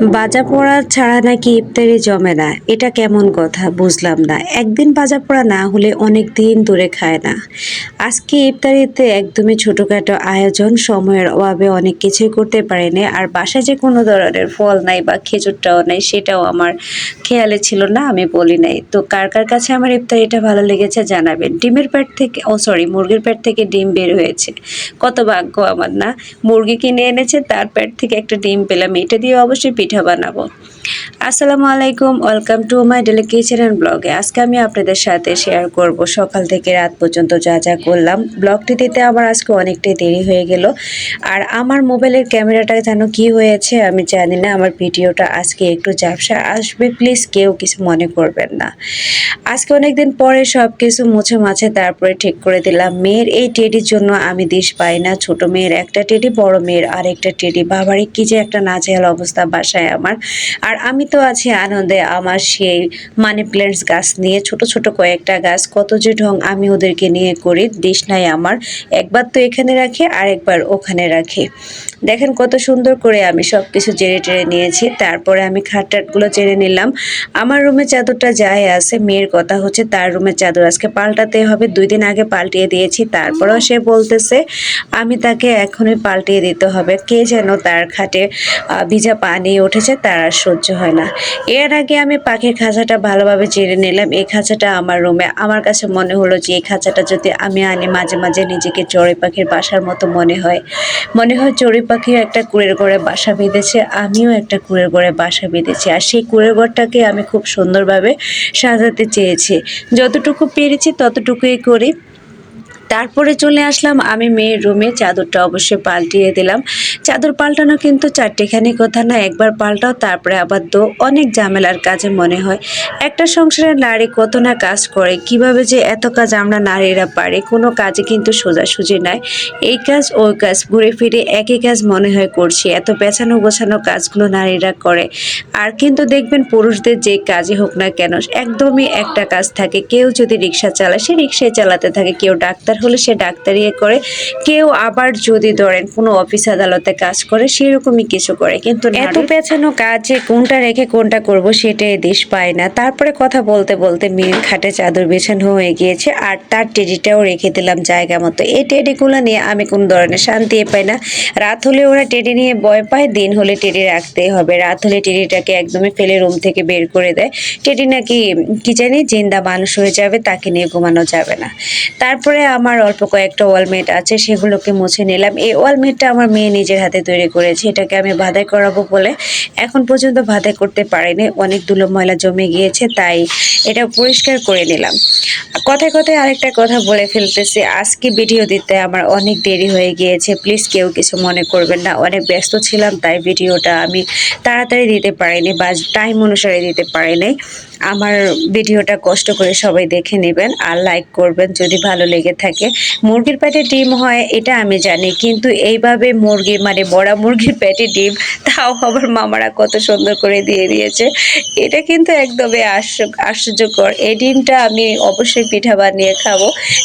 বাজা পড়া ছাড়া নাকি ইফতারি জমে না? এটা কেমন কথা? বুঝলাম না। একদিন বাজা পড়া না হলে অনেক দিন দূরে খায় না। আজকে ইফতারিতে একদমই ছোটোখাটো আয়োজন, সময়ের অভাবে অনেক কিছুই করতে পারিনি। আর বাসায় যে কোনো ধরনের ফল নাই বা খেজুরটাও নাই, সেটাও আমার খেয়ালে ছিল না, আমি বলি নাই। তো কার কার কাছে আমার ইফতারিটা ভালো লেগেছে জানাবেন। ডিমের পেট থেকে, ও সরি, মুরগির পেট থেকে ডিম বের হয়েছে। কত ভাগ্য আমার না। মুরগি কিনে এনেছে, তার পেট থেকে একটা ডিম পেলাম। এটা দিয়ে অবশ্যই পিঠা বানাবো। আসসালামু আলাইকুম, welcome to my daily kitchen and ব্লগে। আজকে আমি আপনাদের সাথে শেয়ার করব সকাল থেকে রাত পর্যন্ত যা যা করলাম। ব্লগটি দিতে আমার আজকে অনেকটাই দেরি হয়ে গেল। আর আমার মোবাইলের ক্যামেরাটা যেন কি হয়েছে আমি জানি না, আমার ভিডিওটা আজকে একটু ঝাপসা আসবে, প্লিজ কেউ কিছু মনে করবেন না। আজকে অনেকদিন পরে সব কিছু মুছে মাছে তারপরে ঠিক করে দিলাম। মেয়ের এই টেডির জন্য আমি দিশ পাই না। ছোট মেয়ের একটা টেডি, বড় মেয়ের আরেকটা টেডি। বাবারই কি যে একটা নাজেহাল অবস্থা বাসায় আমার। আর আমি তো আছি আনন্দে আমার সেই মানি প্ল্যান্টস গাছ নিয়ে, ছোট ছোট কয়েকটা গাছ, কত যে ঢং আমি ওদেরকে নিয়ে করি দেশ নাই আমার। একবার তো এখানে রাখে আর একবার ওখানে রাখি। দেখেন কত সুন্দর করে আমি সব কিছু জেরে টেরে নিয়েছি। তারপরে আমি খাটটাটগুলো চেড়ে নিলাম। আমার রুমে চাদরটা যাই আছে, মেয়ের কথা হচ্ছে তার রুমের চাদর আজকে পাল্টাতে হবে। দুই দিন আগে পাল্টিয়ে দিয়েছি, তারপরেও সে বলতেছে, আমি তাকে এখনই পাল্টিয়ে দিতে হবে। কে যেন তার খাটে ভিজা পানি উঠেছে, তার আর সহ্য হয় না। এর আগে আমি পাখির খাঁচাটা ভালোভাবে জেনে নিলাম। এই খাঁচাটা আমার রুমে, আমার কাছে মনে হলো যে এই খাঁচাটা যদি আমি আনি, মাঝে মাঝে নিজেকে চড়ুই পাখির বাসার মতো মনে হয়। মনে হয় চড়ুই পাখিও একটা কুড়ের ঘরে বাসা বেঁধেছে, আমিও একটা কুড়ের ঘরে বাসা বেঁধেছি। আর সেই কুড়ের ঘরটাকে আমি খুব সুন্দরভাবে সাজাতে চেয়েছি। যতটুকু পেরেছি ততটুকুই করি। তারপরে চলে আসলাম, আমি মেয়ের রুমে, চাদরটা অবশ্যই পাল্টিয়ে দিলাম। চাদর পাল্টানো কিন্তু চারটেখানি কথা না, একবার পাল্টাও, তারপরে আবার দো, অনেক ঝামেলার কাজে মনে হয়। একটা সংসারের নারী কত না কাজ করে, কীভাবে যে এত কাজ আমরা নারীরা পারি, কোনো কাজে কিন্তু সোজাসুজি নয় এই কাজ, ওই কাজ, ঘুরে ফিরে একই কাজ মনে হয় করছি, এত পেছানো গোছানো কাজগুলো নারীরা করে। আর কিন্তু দেখবেন পুরুষদের যে কাজই হোক না কেন, একদমই একটা কাজ থাকে, কেউ যদি রিক্সা চালায়, সে রিক্সায় চালাতে থাকে, কেউ ডাক্তার হলে সে ডাক্তারি করে। কেউ আবার যদি ধরেন কোনো অফিস আদালতে কাজ করে সেরকমই কিছু করে। কিন্তু এত পেছানো কাজে কোনটা রেখে কোনটা করব সেটাই দেশ পায় না। তারপরে কথা বলতে বলতে মেয়ের খাটে চাদর বিছানো হয়ে গিয়েছে আর তার টেডিটাও রেখে দিলাম জায়গা মতো। এই টেডিগুলো নিয়ে আমি কোনো ধরনের শান্তি পাই না। রাত হলে ওরা টেডি নিয়ে ভয় পায় দিন হলে টেডি রাখতেই হবে। রাত হলে টেডিটাকে একদমই ফেলে রুম থেকে বের করে দেয়। টেডি নাকি কি জানি জিন্দা মানুষ হয়ে যাবে তাকে নিয়ে ঘুমানো যাবে না। তারপরে আমার অল্প কয়েকটা ওয়ালমেট আছে, সেগুলোকে মুছে নিলাম। এই ওয়ালমেটটা আমার মেয়ে নিজের হাতে তৈরি করেছে, এটাকে আমি বাধাই করাবো বলে এখন পর্যন্ত বাধাই করতে পারিনি। অনেক ধুলো ময়লা জমে গিয়েছে, তাই এটা পরিষ্কার করে নিলাম। কথায় কথায় আরেকটা কথা বলে ফেলতেছি, আজকে ভিডিও দিতে আমার অনেক দেরি হয়ে গিয়েছে, প্লিজ কেউ কিছু মনে করবেন না। অনেক ব্যস্ত ছিলাম, তাই ভিডিওটা আমি তাড়াতাড়ি দিতে পারিনি বা টাইম অনুসারে দিতে পারিনি। আমার ভিডিওটা কষ্ট করে সবাই দেখে নেবেন আর লাইক করবেন যদি ভালো লেগে থাকে। মুরগির পেটে ডিম হয়, এটা আমি জানি। কিন্তু এইভাবে মুরগি মানে বড়া মুরগির পেটে ডিম, তাও আবার মামারা কত সুন্দর করে দিয়ে দিয়েছে। এটা কিন্তু একদমই আশ্চর্য আশ্চর্যকর। এই ডিমটা আমি অবশ্যই পিঠা বানিয়ে খাব।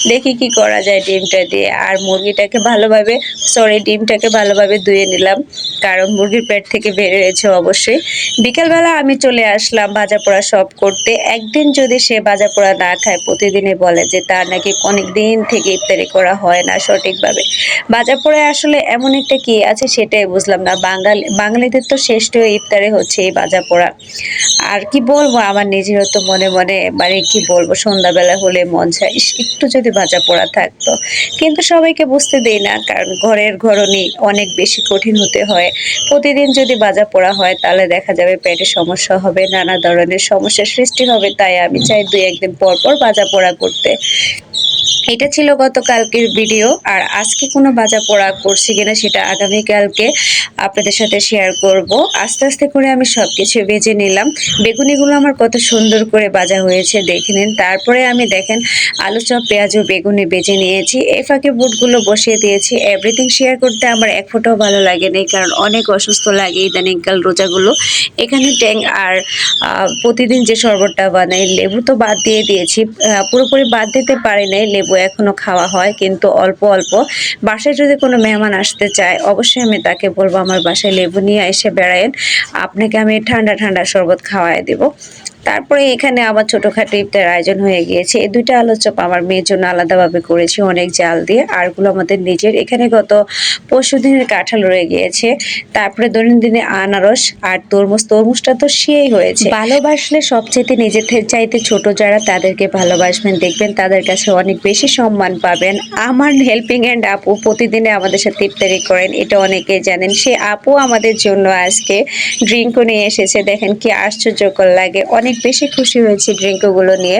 দেখি কি করা যায় ডিমটা দিয়ে। আর মুরগিটাকে ভালোভাবে সরি ডিমটাকে ভালোভাবে ধুয়ে নিলাম। কারণ মুরগির পেট থেকে বের হয়েছে অবশ্যই। বিকেলবেলা আমি চলে আসলাম ভাজা পোড়া সব করতে। একদিন যদি সে ভাজা পোড়া না খায়, প্রতিদিনই বলে যে, তার নাকি অনেক দিন থেকে ইফতারি করা হয় না সঠিকভাবে। পোড়ায় আসলে এমন একটা কি আছে সেটাই বুঝলাম না। বাঙালি বাঙালিদের তো শ্রেষ্ঠ ইফতারে হচ্ছে এই ভাজা পোড়া আর কি বলব আমার নিজেরও তো মনে মনে মানে কি বলব সন্ধ্যাবেলা হলে মন চায় ইস, একটু যদি ভাজা পোড়া থাকতো। কিন্তু সবাইকে বুঝতে দেই না কারণ ঘরের ঘরনি অনেক বেশি কঠিন হতে হয়। প্রতিদিন যদি ভাজা পোড়া হয় তাহলে দেখা যাবে পেটে সমস্যা হবে নানা ধরনের সমস্যার সৃষ্টি হবে। তাই আমি চাই দুই একদিন পর পর ভাজা পোড়া করতে। এটা ছিল গতকালকের ভিডিও, আর আজকে কোনো বাজা পোড়া করছি কিনা সেটা আগামীকালকে আপনাদের সাথে শেয়ার করব। আস্তে আস্তে করে আমি সব কিছু বেজে নিলাম। বেগুনিগুলো আমার কত সুন্দর করে বাজা হয়েছে, দেখে নিন। তারপরে আমি দেখেন, আলু চপ, পেঁয়াজ ও বেগুনি বেজে নিয়েছি। এই ফাঁকে বুটগুলো বসিয়ে দিয়েছি। এভরিথিং শেয়ার করতে আমার এক ফোটাও ভালো লাগেনি, কারণ অনেক অসুস্থ লাগে ইদানিংকাল রোজাগুলো। এখানে ট্যাং আর প্রতিদিন যে শরবতটা বানাই, লেবু তো বাদ দিয়ে দিয়েছি। পুরোপুরি বাদ দিতে পারি নাই লেবু এখনও খাওয়া হয়, কিন্তু অল্প অল্প। বাসায় যদি কোনো মেহমান আসতে চায়, অবশ্যই আমি তাকে বলব, আমার বাসায় লেবু নিয়ে এসে বেড়ায়েন। আপনাকে আমি ঠান্ডা ঠান্ডা শরবত খাওয়াই দেবো। তারপরে এখানে আবার ছোটোখাটো ইফতার আয়োজন হয়ে গিয়েছে। এই দুইটা আলু চপ আমার মেয়ের জন্য আলাদাভাবে করেছি, অনেক জাল দিয়ে। আরগুলো আমাদের নিজের। এখানে গত পরশু দিনের কাঁঠাল রয়ে গিয়েছে, তারপরে দৈনন্দিনে আনারস আর তরমুজ। তরমুজটা তো সেই হয়েছে। ভালোবাসলে সবচেয়ে নিজের চাইতে ছোট যারা তাদেরকে ভালোবাসবেন, দেখবেন তাদের কাছে অনেক বেশি সম্মান পাবেন। আমার হেল্পিং অ্যান্ড আপু প্রতিদিনে আমাদের সাথে ইফতারি করেন, এটা অনেকে জানেন। সে আপু আমাদের জন্য আজকে ড্রিঙ্কও নিয়ে এসেছে। দেখেন কি আশ্চর্যকর লাগে। অনেক বেশি খুশি হয়েছি ড্রিঙ্কগুলো নিয়ে।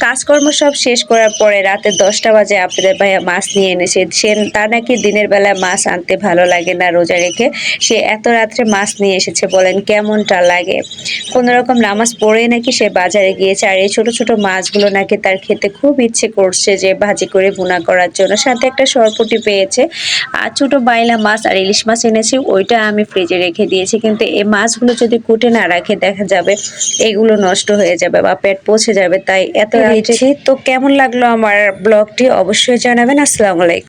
কাজকর্ম সব শেষ করার পরে রাতে দশটা বাজে আপনাদের ভাইয়া মাছ নিয়ে এনেছে। সে তার নাকি দিনের বেলায় মাছ আনতে ভালো লাগে না রোজা রেখে? সে এত রাত্রে মাছ নিয়ে এসেছে বলেন, কেমনটা লাগে? কোনো রকম নামাজ পড়ে নাকি সে বাজারে গিয়েছে? আর এই ছোট ছোট মাছগুলো নাকি তার খেতে খুব ইচ্ছে করছে যে ভাজি করে ভুনা করার জন্য। সাথে একটা সরপুটি পেয়েছে। আর ছোটো বাইলা মাছ আর ইলিশ মাছ এনেছি, ওইটা আমি ফ্রিজে রেখে দিয়েছি। কিন্তু এই মাছগুলো যদি কুটে না রাখে, দেখা যাবে এগুলো নষ্ট হয়ে যাবে বা পেট পৌঁছে যাবে তাই এত রাত্রে তো কেমন লাগল আমার ব্লগটি? অবশ্যই জানাবেন। আসসালামু আলাইকুম।